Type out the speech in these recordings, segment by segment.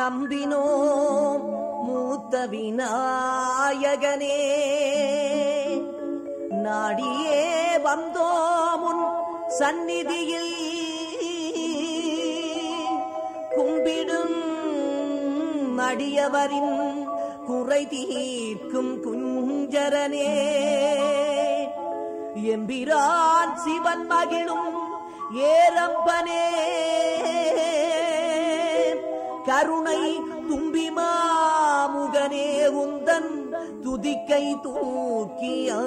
நம்பினோம். மூத்த விநாயகனே நாடியே வந்தோமுன் சந்நிதியில். கும்பிடும் அடியவரின் குறை தீர்க்கும் குஞ்சரனே எம்பிரான் சிவன் மகிழும் ஏரம்பனே. கருணை தும்பி மாமுகனே உந்தன் துதிக்கை தூக்கியாளையா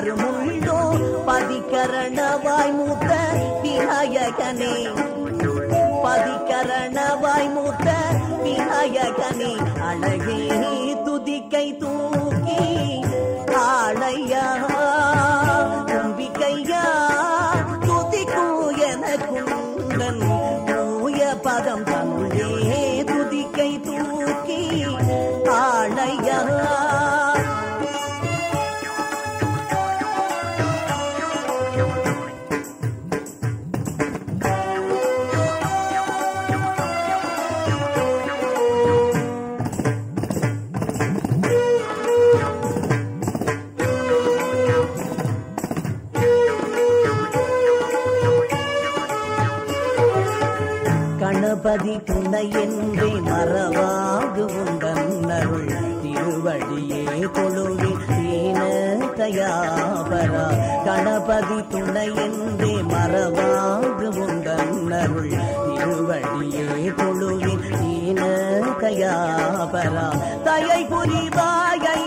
காதினியில் பதிகரணவாய் மூத்த விநாயகனே பதிகரணவாய் மூத்த விநாயகனே அழகே துதிக்கை தூ கணபதி துணை என்றே மறவாது உந்தன்னருள் திருவடியே கொழுவி தீன தயாபரா. கணபதி துணை என்றே மறவாது உந்தன்னருள் திருவடியே கொழுவி தீன தயாபரா. தயை புரிவாயா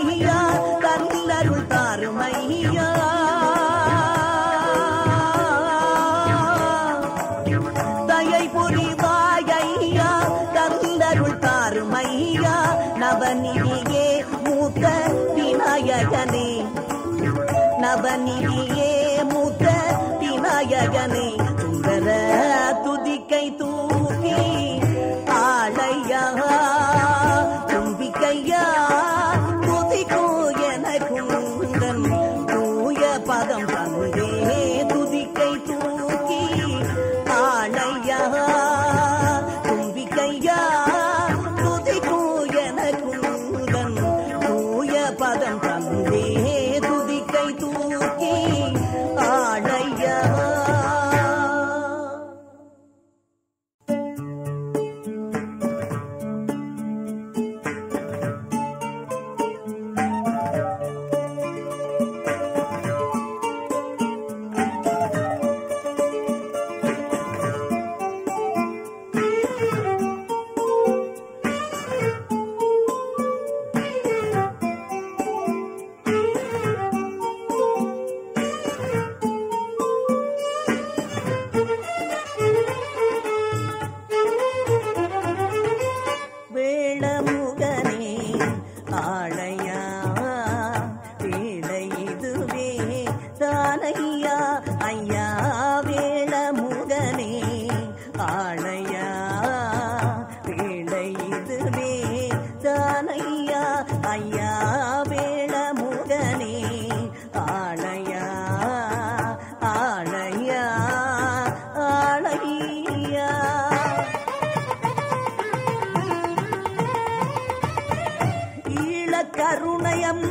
கருணயம்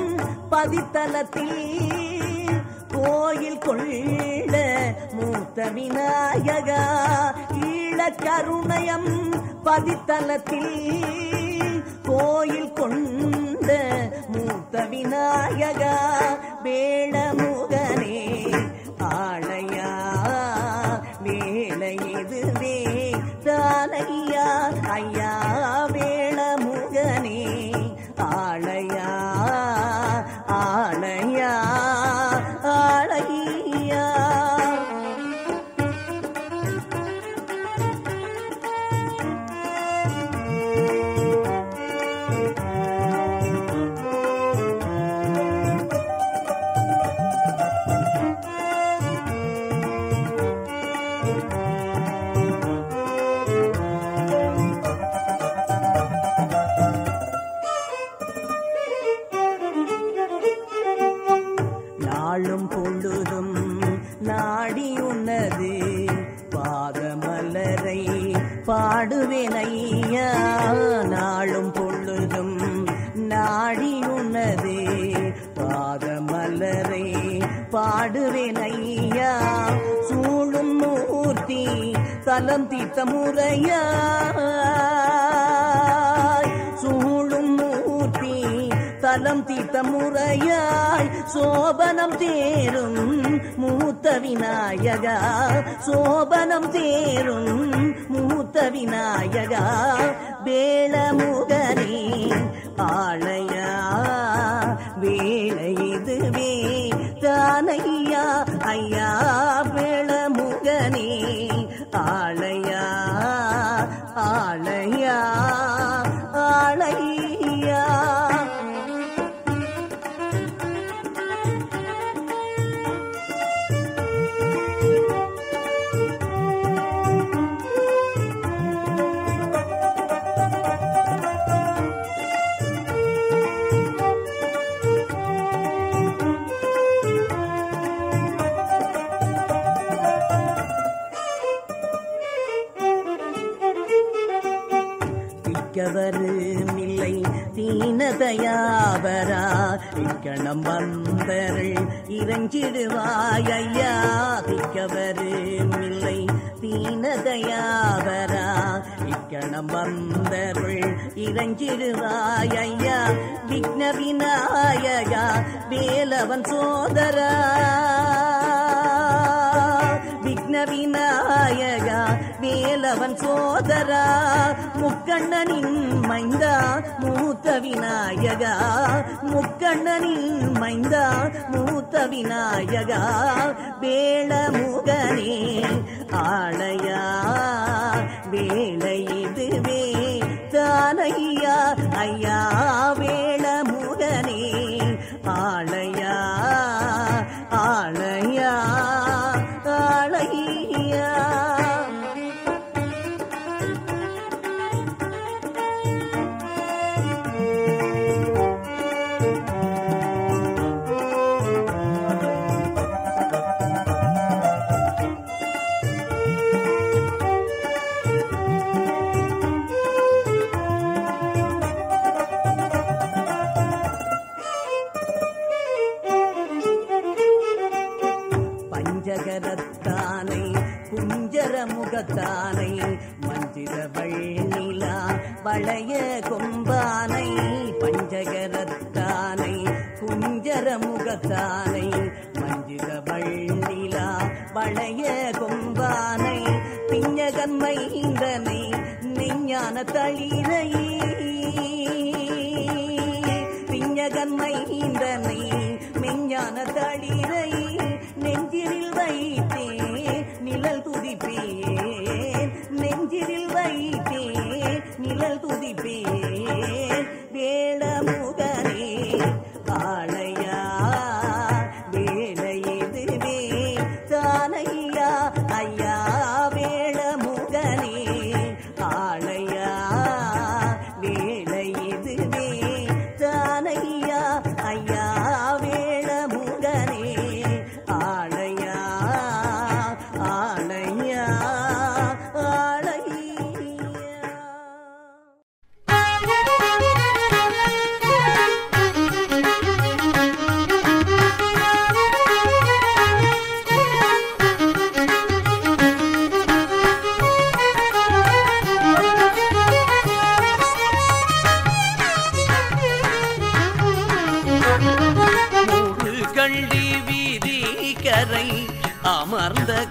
பதித்தலத்தில் கோயில் கொள்ள மூத்த விநாயகா ஈழ கருணயம் பதித்தலத்தில் கோயில் கொண்ட மூத்த விநாயகா வேளமுகனே உன்னது பாதமலரை பாடுவேனையா நாளும் பொழுதும் நாடி உன்னது பாதமலரை பாடுவேனையா சூழும் மூர்த்தி தலம் தீர்த்த முறையா. தலம் தீர்த்த முறையாய் சோபனம் தேரும் மூத்த விநாயகா. சோபனம் தேரும் மூத்த விநாயகா. வேளமுகரே ஆளையா. வேலை இதுவே தானையா ஐயா. இக்கணம் வந்தரை இறங்கிடுவாய் ஐயா திக்கவரும் இல்லை தீனதையாவரா? இக்கணம் வந்தருள் இறங்கிடுவாய் ஐயா விக்னவிநாயகா வேலவன் சோதரா? விக்ன விநாயகா வேலவன் சோதரா முக்கண்ணனின் மைந்தா மூத்த விநாயகா. முக்கண்ணனின் மைந்தா மூத்த விநாயகா. வேளமுகனே ஆளையா. வேலை இதுவே தானையா ஐயா. வேள குஞ்சர முகத்தானை மஞ்சிர வள்ளிலா வளைய கொம்பானை பஞ்சகரத்தானை குஞ்சர முகத்தானை மஞ்சிர வள்ளிலா வளைய கொம்பானை பிஞ்சகன் மைந்தனை நெஞ்ஞான தளிரை துதிப்பேன். வேடமுகனே பாளைய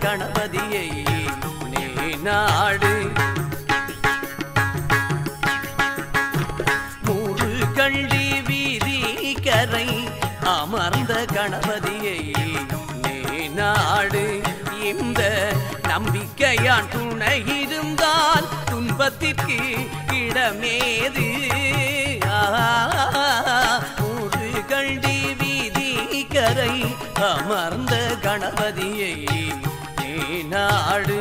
கணபதியை நீ நாடு. மூறு கள்ளி வீதி கரை அமர்ந்த கணபதியை நீ நாடு. இந்த நம்பிக்கையான் துணை இருந்தால் துன்பத்திற்கு இடமேது. மூறு கள்ளி வீதி கரை அமர்ந்த கணபதியை நாடு